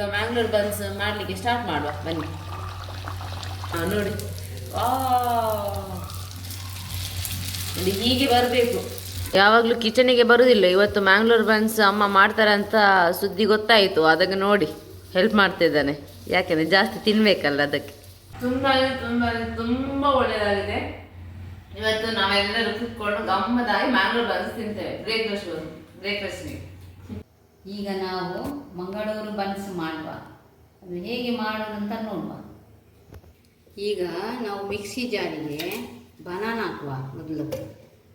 ಈಗ ಮ್ಯಾಂಗ್ಳೂರ್ ಬನ್ಸ್ ಮಾಡಲಿಕ್ಕೆ ಸ್ಟಾರ್ಟ್ ಮಾಡುವ, ಬನ್ನಿ. ಹಾಂ ನೋಡಿ. ನೋಡಿ ಹೀಗೆ ಬರಬೇಕು. ಯಾವಾಗಲೂ ಕಿಚನಿಗೆ ಬರುವುದಿಲ್ಲ ಇವತ್ತು ಮ್ಯಾಂಗ್ಳೂರ್ ಬನ್ಸ್ ಅಮ್ಮ ಮಾಡ್ತಾರೆ ಅಂತ ಸುದ್ದಿ ಗೊತ್ತಾಯಿತು. ಅದಕ್ಕೆ ನೋಡಿ ಹೆಲ್ಪ್ ಮಾಡ್ತಿದ್ದಾನೆ. ಯಾಕೆಂದರೆ ಜಾಸ್ತಿ ತಿನ್ಬೇಕಲ್ಲ ಅದಕ್ಕೆ. ತುಂಬಾ ತುಂಬಾ ತುಂಬ ಒಳ್ಳೆಯದಾಗಿದೆ ಇವತ್ತು ನಾವೆಲ್ಲರೂ ಕೂತ್ಕೊಂಡು ಗಮ್ಮದಾಗಿ ಮ್ಯಾಂಗ್ಳೂರ್ ಬನ್ಸ್ ತಿಂತೇವೆ. ಬ್ರೇಕ್ಫಾಸ್ಟ್ ಬ್ರೇಕ್ಫಾಸ್ಟ್ಗೆ ಈಗ ನಾವು ಮಂಗಳೂರು ಬನ್ಸ್ ಮಾಡುವ. ಅದು ಹೇಗೆ ಮಾಡೋದಂತ ನೋಡುವ. ಈಗ ನಾವು ಮಿಕ್ಸಿ ಜಾರಿಗೆ ಬನಾನ ಹಾಕುವ ಮೊದಲು.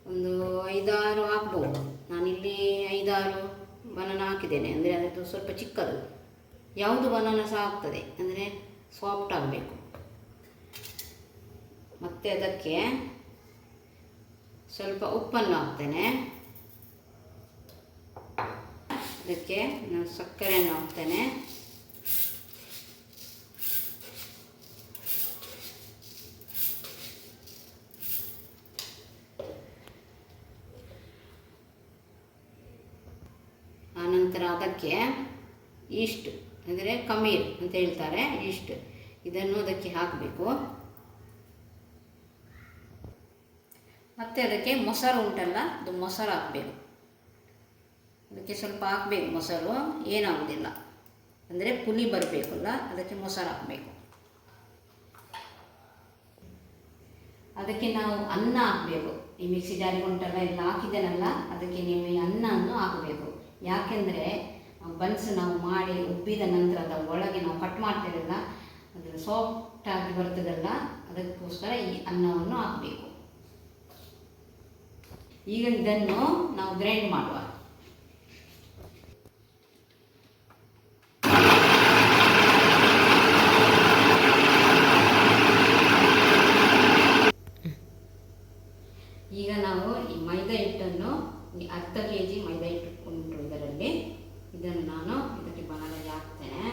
ಒಂದು ಐದಾರು ಹಾಕ್ಬೋದು. ನಾನಿಲ್ಲಿ ಐದಾರು ಬನಾನ ಹಾಕಿದ್ದೇನೆ. ಅಂದರೆ ಅದು ಸ್ವಲ್ಪ ಚಿಕ್ಕದು. ಯಾವುದು ಬನಾನ ಸಹ ಆಗ್ತದೆ. ಅಂದರೆ ಸಾಫ್ಟ್ ಆಗಬೇಕು. ಮತ್ತು ಅದಕ್ಕೆ ಸ್ವಲ್ಪ ಉಪ್ಪನ್ನು ಹಾಕ್ತೇನೆ. ಅದಕ್ಕೆ ನಾನು ಸಕ್ಕರೆಯನ್ನು ಹಾಕ್ತೇನೆ. ಆನಂತರ ಅದಕ್ಕೆ ಈಸ್ಟ್, ಅಂದರೆ ಕಮೀರ್ ಅಂತ ಹೇಳ್ತಾರೆ, ಈಸ್ಟ್. ಇದನ್ನು ಅದಕ್ಕೆ ಹಾಕಬೇಕು. ಮತ್ತು ಅದಕ್ಕೆ ಮೊಸರು ಉಂಟಲ್ಲ, ಅದು ಮೊಸರು ಹಾಕಬೇಕು. ಅದಕ್ಕೆ ಸ್ವಲ್ಪ ಹಾಕ್ಬೇಕು ಮೊಸರು, ಏನಾಗೋದಿಲ್ಲ. ಅಂದರೆ ಪುಲಿ ಬರಬೇಕಲ್ಲ, ಅದಕ್ಕೆ ಮೊಸರು ಹಾಕಬೇಕು. ಅದಕ್ಕೆ ನಾವು ಅನ್ನ ಹಾಕಬೇಕು. ಈ ಮಿಕ್ಸಿ ಜಾರಿ ಉಂಟಲ್ಲ, ಎಲ್ಲ ಹಾಕಿದ್ದೇನಲ್ಲ, ಅದಕ್ಕೆ ನೀವು ಈ ಅನ್ನವನ್ನು ಹಾಕಬೇಕು. ಯಾಕೆಂದರೆ ಬನ್ಸ್ ನಾವು ಮಾಡಿ ಉಬ್ಬಿದ ನಂತರ ಅದರ ಒಳಗೆ ನಾವು ಕಟ್ ಮಾಡ್ತೇವಲ್ಲ, ಅದು ಸಾಫ್ಟಾಗಿ ಬರ್ತದಲ್ಲ, ಅದಕ್ಕೋಸ್ಕರ ಈ ಅನ್ನವನ್ನು ಹಾಕಬೇಕು. ಈಗ ಇದನ್ನು ನಾವು ಗ್ರೈಂಡ್ ಮಾಡುವ ಈಗ ನಾವು ಈ ಮೈದಾ ಹಿಟ್ಟನ್ನು ಈ ಅರ್ಧ ಕೆ ಜಿ ಮೈದಾ ಹಿಟ್ಟು ಉಂಟು ಇದರಲ್ಲಿ ಇದನ್ನು ನಾನು ಇದಕ್ಕೆ ಬನಾನಲ್ಲಿ ಹಾಕ್ತೇನೆ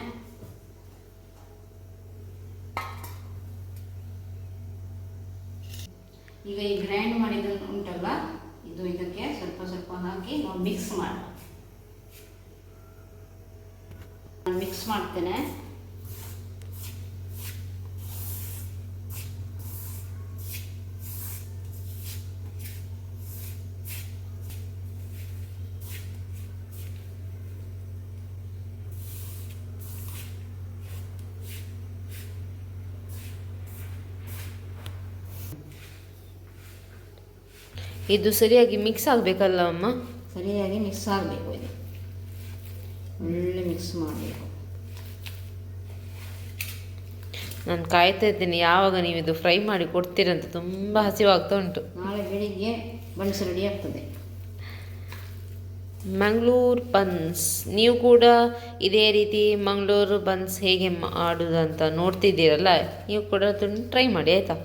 ಈಗ ಈ ಗ್ರೈಂಡ್ ಮಾಡಿದ ಉಂಟಲ್ಲ ಇದು ಇದಕ್ಕೆ ಸ್ವಲ್ಪ ಸ್ವಲ್ಪ ಹಾಕಿ ನಾವು ಮಿಕ್ಸ್ ಮಾಡಿ. ಮಿಕ್ಸ್ ಮಾಡ್ತೇನೆ. ಇದು ಸರಿಯಾಗಿ ಮಿಕ್ಸ್ ಆಗಬೇಕಲ್ಲ ಅಮ್ಮ? ಸರಿಯಾಗಿ ಮಿಕ್ಸ್ ಆಗಬೇಕು ಇದು. ಒಳ್ಳೆ ಮಿಕ್ಸ್ ಮಾಡಬೇಕು. ನಾನು ಕಾಯ್ತಾ ಇದ್ದೇನೆ ಯಾವಾಗ ನೀವು ಇದು ಫ್ರೈ ಮಾಡಿ ಕೊಡ್ತೀರಂತ ತುಂಬ ಹಸಿವಾಗ್ತಾ ಉಂಟು. ನಾಳೆ ಬೆಳಿಗ್ಗೆ ಬನ್ಸ್ ರೆಡಿ ಆಗ್ತದೆ. ಮಂಗಳೂರು ಬನ್ಸ್. ನೀವು ಕೂಡ ಇದೇ ರೀತಿ ಮಂಗಳೂರು ಬನ್ಸ್ ಹೇಗೆ ಮಾಡೋದಂತ ನೋಡ್ತಿದ್ದೀರಲ್ಲ ನೀವು ಕೂಡ ಅದನ್ನು ಟ್ರೈ ಮಾಡಿ ಆಯಿತಾ?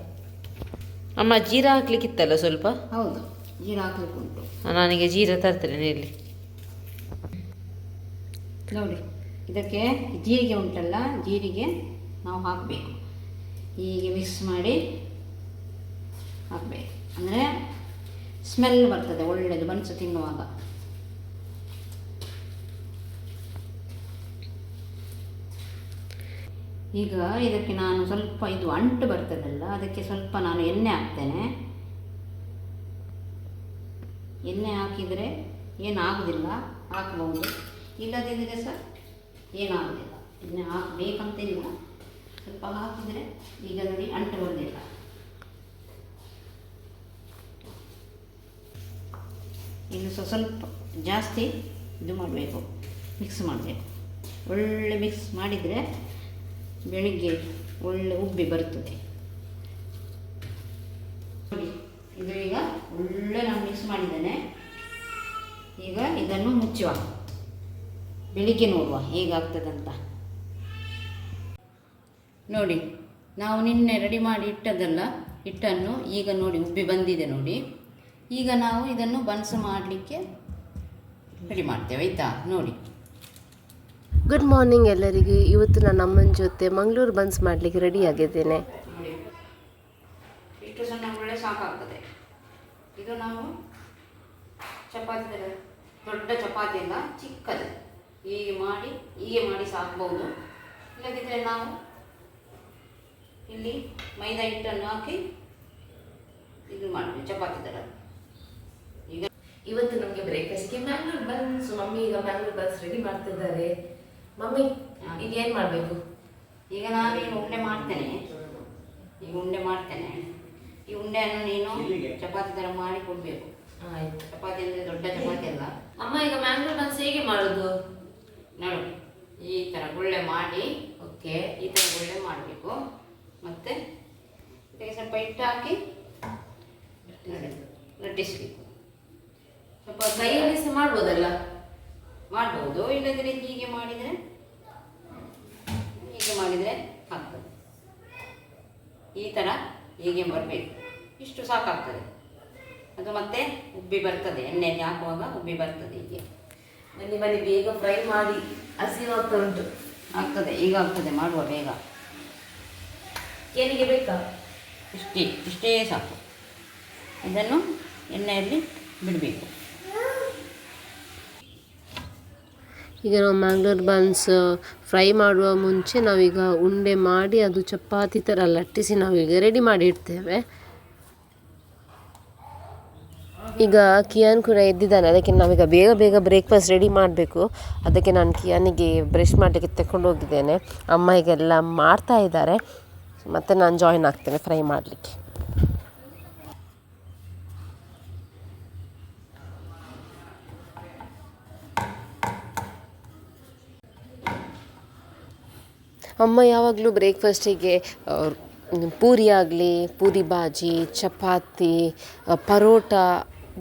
ಅಮ್ಮ ಜೀರಾ ಹಾಕ್ಲಿಕ್ಕಿತ್ತಲ್ಲ ಸ್ವಲ್ಪ? ಹೌದು ಜೀರಾ ಹಾಕ್ಲಿಕ್ಕೆ ಉಂಟು ನನಗೆ ಜೀರಾ ತರ್ತೇನೆ ಇಲ್ಲಿ ನೋಡಿ ಇದಕ್ಕೆ ಜೀರಿಗೆ ಉಂಟಲ್ಲ ಜೀರಿಗೆ ನಾವು ಹಾಕಬೇಕು. ಹೀಗೆ ಮಿಕ್ಸ್ ಮಾಡಿ ಹಾಕಬೇಕು. ಅಂದರೆ ಸ್ಮೆಲ್ ಬರ್ತದೆ ಒಳ್ಳೆಯದು ಬನ್ಸು ತಿನ್ನುವಾಗ. ಈಗ ಇದಕ್ಕೆ ನಾನು ಸ್ವಲ್ಪ ಇದು ಅಂಟು ಬರ್ತದಲ್ಲ, ಅದಕ್ಕೆ ಸ್ವಲ್ಪ ನಾನು ಎಣ್ಣೆ ಹಾಕ್ತೇನೆ. ಎಣ್ಣೆ ಹಾಕಿದರೆ ಏನಾಗೋದಿಲ್ಲ, ಹಾಕ್ಬೋದು. ಇಲ್ಲದಿದ್ದರೆ ಸರ್, ಏನಾಗೋದಿಲ್ಲ. ಎಣ್ಣೆ ಹಾಕಬೇಕಂತಿಲ್ಲ. ಸ್ವಲ್ಪ ಹಾಕಿದರೆ ಈಗ ಅಂಟು ಬರೋದಿಲ್ಲ ಇನ್ನು ಸಹ ಸ್ವಲ್ಪ ಜಾಸ್ತಿ ಇದು ಮಾಡಬೇಕು ಮಿಕ್ಸ್ ಮಾಡಬೇಕು. ಒಳ್ಳೆ ಮಿಕ್ಸ್ ಮಾಡಿದರೆ ಬೆಳಿಗ್ಗೆ ಒಳ್ಳೆ ಉಬ್ಬಿ ಬರ್ತದೆ. ನೋಡಿ, ಇದು ಈಗ ಒಳ್ಳೆ ನಾನು ಮಿಕ್ಸ್ ಮಾಡಿದ್ದೇನೆ. ಈಗ ಇದನ್ನು ಮುಚ್ಚುವ. ಬೆಳಿಗ್ಗೆ ನೋಡುವ ಹೇಗಾಗ್ತದಂತ. ನೋಡಿ, ನಾವು ನಿನ್ನೆ ರೆಡಿ ಮಾಡಿ ಇಟ್ಟದಲ್ಲ ಹಿಟ್ಟನ್ನು ಈಗ ನೋಡಿ ಉಬ್ಬಿ ಬಂದಿದೆ ನೋಡಿ. ಈಗ ನಾವು ಇದನ್ನು ಬನ್ಸ್ ಮಾಡಲಿಕ್ಕೆ ರೆಡಿ ಮಾಡ್ತೇವೆ, ಆಯಿತಾ? ನೋಡಿ. ಗುಡ್ ಮಾರ್ನಿಂಗ್ ಎಲ್ಲರಿಗೆ. ಇವತ್ತು ನಾನು ಅಮ್ಮನ ಜೊತೆ ಮಂಗಳೂರು ಬನ್ಸ್ ಮಾಡಲಿಕ್ಕೆ ರೆಡಿ ಆಗಿದ್ದೇನೆ. ಇಷ್ಟು ಸಣ್ಣ ಒಳ್ಳೆ ಸಾಕಾಗ್ತದೆ. ಇದು ನಾವು ಚಪಾತಿ ದೊಡ್ಡ ಚಪಾತಿ ಅಲ್ಲ ಚಿಕ್ಕದು. ಹೀಗೆ ಮಾಡಿ ಹೀಗೆ ಮಾಡಿ ಸಾಕ್ಬೋದು. ಇಲ್ಲದಿದ್ದರೆ ನಾವು ಇಲ್ಲಿ ಮೈದಾ ಹಿಟ್ಟನ್ನು ಹಾಕಿ ಇದು ಮಾಡ್ತೀವಿ ಚಪಾತಿ ಥರ ಈಗ ಇವತ್ತು ನಮಗೆ ಬ್ರೇಕ್ಫಾಸ್ಟ್ಗೆ ಮ್ಯಾಂಗ್ಳೂರ್ ಬನ್ಸ್ ಮಮ್ಮಿ ಈಗ ಮ್ಯಾಂಗ್ಳೂರ್ ಬನ್ಸ್ ರೆಡಿ ಮಾಡ್ತಿದ್ದಾರೆ. ಮಮ್ಮಿ ಈಗ ಏನು ಮಾಡಬೇಕು? ಈಗ ನಾನೇನು ಉಂಡೆ ಮಾಡ್ತೇನೆ. ಈಗ ಉಂಡೆ ಮಾಡ್ತೇನೆ. ಈ ಉಂಡೆಯನ್ನು ನೀನು ಚಪಾತಿ ಥರ ಮಾಡಿ ಕೊಡಬೇಕು. ಆಯ್ತು. ಚಪಾತಿ ಅಂದರೆ ದೊಡ್ಡ ಚಪಾತಿ ಅಲ್ಲ. ಅಮ್ಮ ಈಗ ಮ್ಯಾಂಗ್ಳೂರ್ ಬನ್ಸ್ ಹೇಗೆ ಮಾಡೋದು? ನೋಡು ಈ ಥರ ಗುಳ್ಳೆ ಮಾಡಿ ಓಕೆ. ಈ ಥರ ಗುಳ್ಳೆ ಮಾಡಬೇಕು. ಮತ್ತು ಇದಕ್ಕೆ ಸ್ವಲ್ಪ ಹಿಟ್ಟು ಹಾಕಿ ಲಟ್ಟಿಸಬೇಕು ಸ್ವಲ್ಪ ಕೈಯಲ್ಲಿ ಸಹ ಮಾಡ್ಬೋದಲ್ಲ? ಮಾಡ್ಬೋದು. ಇಲ್ಲದ್ರೆ ಹೀಗೆ ಮಾಡಿದರೆ ಹೀಗೆ ಮಾಡಿದರೆ ಆಗ್ತದೆ. ಈ ಥರ ಹೀಗೆ ಬರಬೇಕು. ಇಷ್ಟು ಸಾಕಾಗ್ತದೆ. ಅದು ಮತ್ತೆ ಉಬ್ಬಿ ಬರ್ತದೆ. ಎಣ್ಣೆಯಲ್ಲಿ ಹಾಕುವಾಗ ಉಬ್ಬಿ ಬರ್ತದೆ ಹೀಗೆ. ಬನ್ನಿ ಬನ್ನಿ ಬೇಗ ಫ್ರೈ ಮಾಡಿ. ಹಸಿವಾಗ್ತಾ ಉಂಟು. ಆಗ್ತದೆ. ಈಗ ಆಗ್ತದೆ. ಮಾಡುವ ಬೇಗ. ಏನಿಗೆ ಬೇಕಾ? ಇಷ್ಟೇ ಇಷ್ಟೇ ಸಾಕು. ಇದನ್ನು ಎಣ್ಣೆಯಲ್ಲಿ ಬಿಡಬೇಕು. ಈಗ ನಾವು ಮ್ಯಾಂಗ್ಳೂರ್ ಬನ್ಸ್, ಫ್ರೈ ಮಾಡುವ ಮುಂಚೆ ನಾವೀಗ ಉಂಡೆ ಮಾಡಿ ಅದು ಚಪಾತಿ ಥರ ಲಟ್ಟಿಸಿ ನಾವೀಗ ರೆಡಿ ಮಾಡಿ ಇಡ್ತೇವೆ. ಈಗ ಕಿಯಾನ್ ಕೂಡ ಎದ್ದಿದ್ದಾನೆ, ಅದಕ್ಕೆ ನಾವೀಗ ಬೇಗ ಬೇಗ ಬ್ರೇಕ್ಫಾಸ್ಟ್ ರೆಡಿ ಮಾಡಬೇಕು. ಅದಕ್ಕೆ ನಾನು ಕಿಯಾನಿಗೆ ಬ್ರಷ್ ಮಾಡಲಿಕ್ಕೆ ತಗೊಂಡು ಹೋಗಿದ್ದೇನೆ. ಅಮ್ಮ ಈಗೆಲ್ಲ ಮಾಡ್ತಾ ಇದ್ದಾರೆ. ಮತ್ತು ನಾನು ಜಾಯಿನ್ ಆಗ್ತೇನೆ ಫ್ರೈ ಮಾಡಲಿಕ್ಕೆ. ಅಮ್ಮ ಯಾವಾಗಲೂ ಬ್ರೇಕ್ಫಾಸ್ಟಿಗೆ ಪೂರಿ ಆಗಲಿ, ಪೂರಿ ಬಾಜಿ, ಚಪಾತಿ ಪರೋಟ,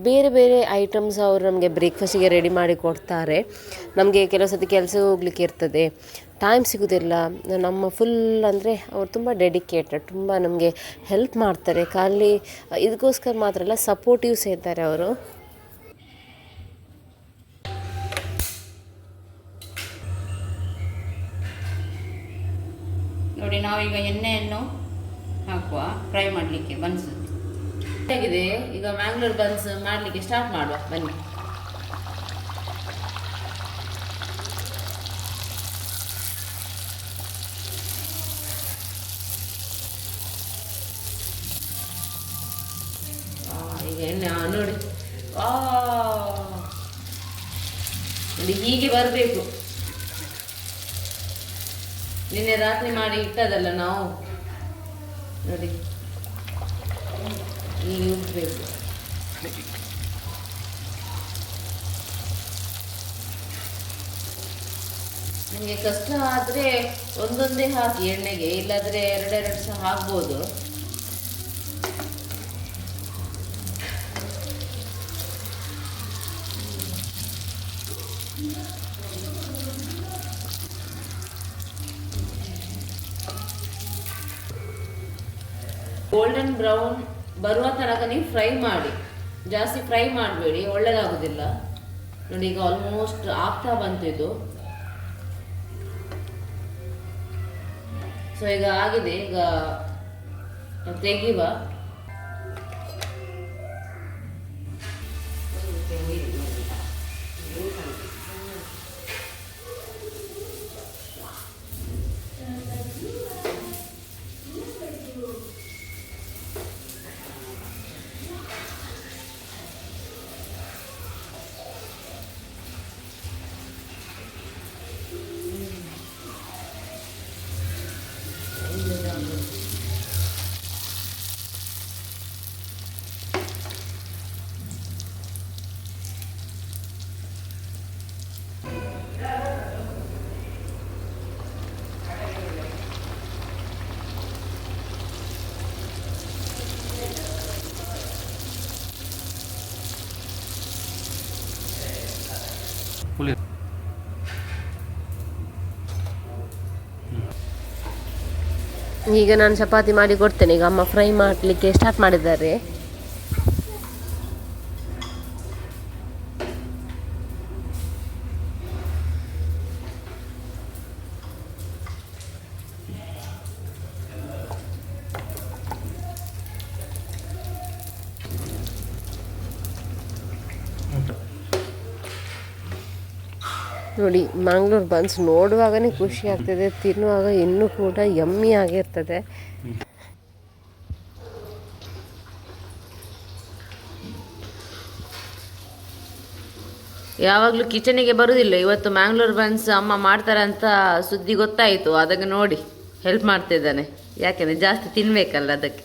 ಬೇರೆ ಬೇರೆ ಐಟಮ್ಸ್ ಅವರು ನಮಗೆ ಬ್ರೇಕ್ಫಾಸ್ಟಿಗೆ ರೆಡಿ ಮಾಡಿ ಕೊಡ್ತಾರೆ. ನಮಗೆ ಕೆಲವು ಸತಿ ಕೆಲಸ ಹೋಗ್ಲಿಕ್ಕೆ ಇರ್ತದೆ. ಟೈಮ್ ಸಿಗೋದಿಲ್ಲ. ನಮ್ಮ ಫುಲ್ ಅಂದರೆ ಅವ್ರು ತುಂಬ ಡೆಡಿಕೇಟೆಡ್ ತುಂಬ ನಮಗೆ ಹೆಲ್ಪ್ ಮಾಡ್ತಾರೆ. ಖಾಲಿ ಇದಕ್ಕೋಸ್ಕರ ಮಾತ್ರ ಅಲ್ಲ ಸಪೋರ್ಟಿವ್ಸ್ ಇದ್ದಾರೆ ಅವರು. ನೋಡಿ ನಾವೀಗ ಎಣ್ಣೆಯನ್ನು ಹಾಕುವ ಫ್ರೈ ಮಾಡಲಿಕ್ಕೆ, ಬನ್ಸ್. ಹೇಗಿದೆ? ಈಗ ಮ್ಯಾಂಗ್ಳೂರ್ ಬನ್ಸ್ ಮಾಡಲಿಕ್ಕೆ ಸ್ಟಾರ್ಟ್ ಮಾಡುವ, ಬನ್ನಿ ಆ, ಈಗ ಎಣ್ಣೆ ಆ, ನೋಡಿ ಆ ನೋಡಿ ಹೀಗೆ ಬರಬೇಕು ನಿನ್ನೆ ರಾತ್ರಿ ಮಾಡಿ ಇಟ್ಟದಲ್ಲ ನಾವು? ನೋಡಿ. ಈ ಉಬ್ಬೇಕು ನಿಮಗೆ ಕಷ್ಟ ಆದರೆ ಒಂದೊಂದೇ ಹಾಕಿ, ಎಣ್ಣೆಗೆ, ಇಲ್ಲಾದರೆ ಎರಡೆರಡು ಸಹ ಹಾಕ್ಬೋದು. ಗೋಲ್ಡನ್ ಬ್ರೌನ್ ಬರುವ ತನಕ ನೀವು ಫ್ರೈ ಮಾಡಿ. ಜಾಸ್ತಿ ಫ್ರೈ ಮಾಡಬೇಡಿ ಒಳ್ಳೆಯದಾಗೋದಿಲ್ಲ ನೋಡಿ, ಈಗ ಆಲ್ಮೋಸ್ಟ್ ಆಗ್ತಾ ಬಂತಿದ್ದು ಸೊ ಈಗ ಆಗಿದೆ. ಈಗ ತೆಗಿವ ಈಗ ನಾನು ಚಪಾತಿ ಮಾಡಿ ಕೊಡ್ತೇನೆ. ಈಗ ಅಮ್ಮ ಫ್ರೈ ಮಾಡಲಿಕ್ಕೆ ಸ್ಟಾರ್ಟ್ ಮಾಡಿದ್ದಾರೆ. ನೋಡಿ ಮ್ಯಾಂಗ್ಳೂರ್ ಬನ್ಸ್ ನೋಡುವಾಗನೇ ಖುಷಿ ಆಗ್ತದೆ, ತಿನ್ನುವಾಗ ಇನ್ನೂ ಕೂಡ ಯಮ್ಮಿ ಆಗಿರ್ತದೆ. ಯಾವಾಗಲೂ ಕಿಚನಿಗೆ ಬರುವುದಿಲ್ಲ ಇವತ್ತು ಮ್ಯಾಂಗ್ಳೂರ್ ಬನ್ಸ್ ಅಮ್ಮ ಮಾಡ್ತಾರೆ ಅಂತ ಸುದ್ದಿ ಗೊತ್ತಾಯಿತು. ಅದಕ್ಕೆ ನೋಡಿ ಹೆಲ್ಪ್ ಮಾಡ್ತಿದ್ದಾನೆ. ಯಾಕೆಂದರೆ ಜಾಸ್ತಿ ತಿನ್ಬೇಕಲ್ಲ ಅದಕ್ಕೆ.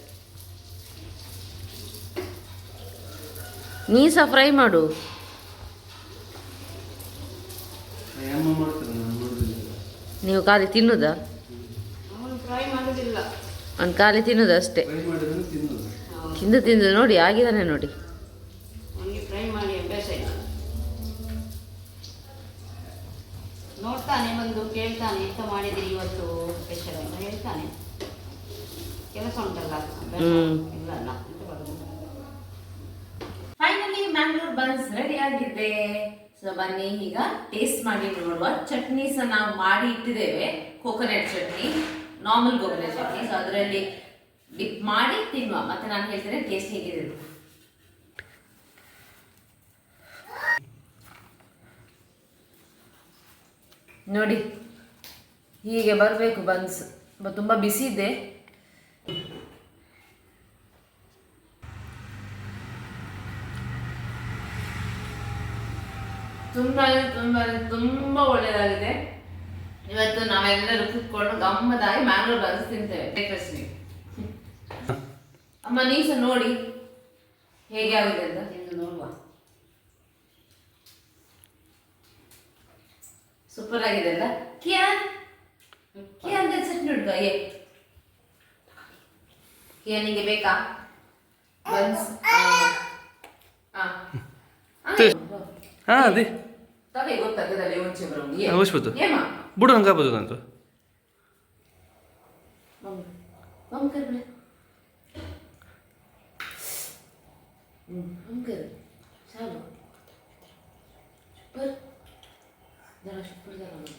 ನೀ ಸಹ ಫ್ರೈ ಮಾಡು ಅಮ್ಮ ಮಾಡ್ತಾರೆ ನಾನು ನೋಡುದಿಲ್ಲ ನೀವು ಖಾಲಿ ತಿನ್ನುದಾ? ಅವನು ಫ್ರೈ ಮಾಡೋದಿಲ್ಲ. ಅವ್ನು ಖಾಲಿ ತಿನ್ನುದು ಅಷ್ಟೇ. ಫ್ರೈ ಮಾಡಿದ್ರೆ ತಿನ್ನೋದು. ತಿಂದು ತಿಂದು ನೋಡಿ ಆಗಿದ್ದಾನೆ ನೋಡಿ. ಅವನಿಗೆ ಫ್ರೈ ಮಾಡಿ ಅಭ್ಯಾಸ ಇಲ್ಲ. ನೋಡ್ತಾನೆ ಬಂದು ಕೇಳ್ತಾನೆ ಎಂತ ಮಾಡಿದಿರಿ ಇವತ್ತು ಸ್ಪೆಷಲ್ ಅಂತ ಹೇಳ್ತಾನೆ. ಕೆಲಸ ಉಂಟಲ್ಲ ಅಭ್ಯಾಸ ಹ್ಮ್. ಇಲ್ಲ ಅಂತ ಬರೋದು ಫೈನಲಿ ಮ್ಯಾಂಗ್ಳೂರ್ ಬನ್ಸ್ ರೆಡಿ ಆಗಿದೆ ಸೊ ಬನ್ನಿ, ಈಗ ಟೇಸ್ಟ್ ಮಾಡಿ ನೋಡುವ. ಚಟ್ನೀಸ್ ನಾವು ಮಾಡಿ ಇಟ್ಟಿದ್ದೇವೆ. Coconut chutney normal coconut chutney. So ಅದರಲ್ಲಿ ಡಿಪ್ ಮಾಡಿ ತಿನ್ನುವ. ಮತ್ತೆ ನಾನು ಹೇಳ್ತೇನೆ ಟೇಸ್ಟ್ ಹೇಗಿದೆ ನೋಡಿ, ಹೀಗೆ ಬರಬೇಕು ಬನ್ಸ್. ತುಂಬ ಬಿಸಿ ಇದೆ ತುಂಬಾ ತುಂಬಾ ತುಂಬಾ ಒಳ್ಳೇದಾಗಿದೆ. ಇವತ್ತು ನಾವೆಲ್ಲರೂ ಕೂತ್ಕೊಂಡು ಗಮ್ಮದಾಗಿ ಮ್ಯಾಂಗ್ಳೂರ್ ಬನ್ಸ್ ತಿಂತೇವೆ. ಬ್ರೇಕ್ಫಾಸ್ಟ್ಗೆ ಅಮ್ಮ ನೀವು ಸಹ ನೋಡಿ. ಹೇಗೆ ಆಗುತ್ತೆ ಅಂತ? ನೋಡುವ. ಸೂಪರ್ ಆಗಿದೆ ಅಲ್ಲ? ಕಿಯಾನ್ ಕಿಯಾನ್ ಚಟ್ನಿ ಉಂಟು ಏ ನಿಮಗೆ ಬೇಕಾ? ಬನ್ಸ್ ಹಾ ಅದೇ. Tobie gotta da Leoncie broni. A chodź po to. Nie ma. Budą gabu do to. Mam. Mam kerble. Mam kerble. Samo. Super. Zaraz super zaraz.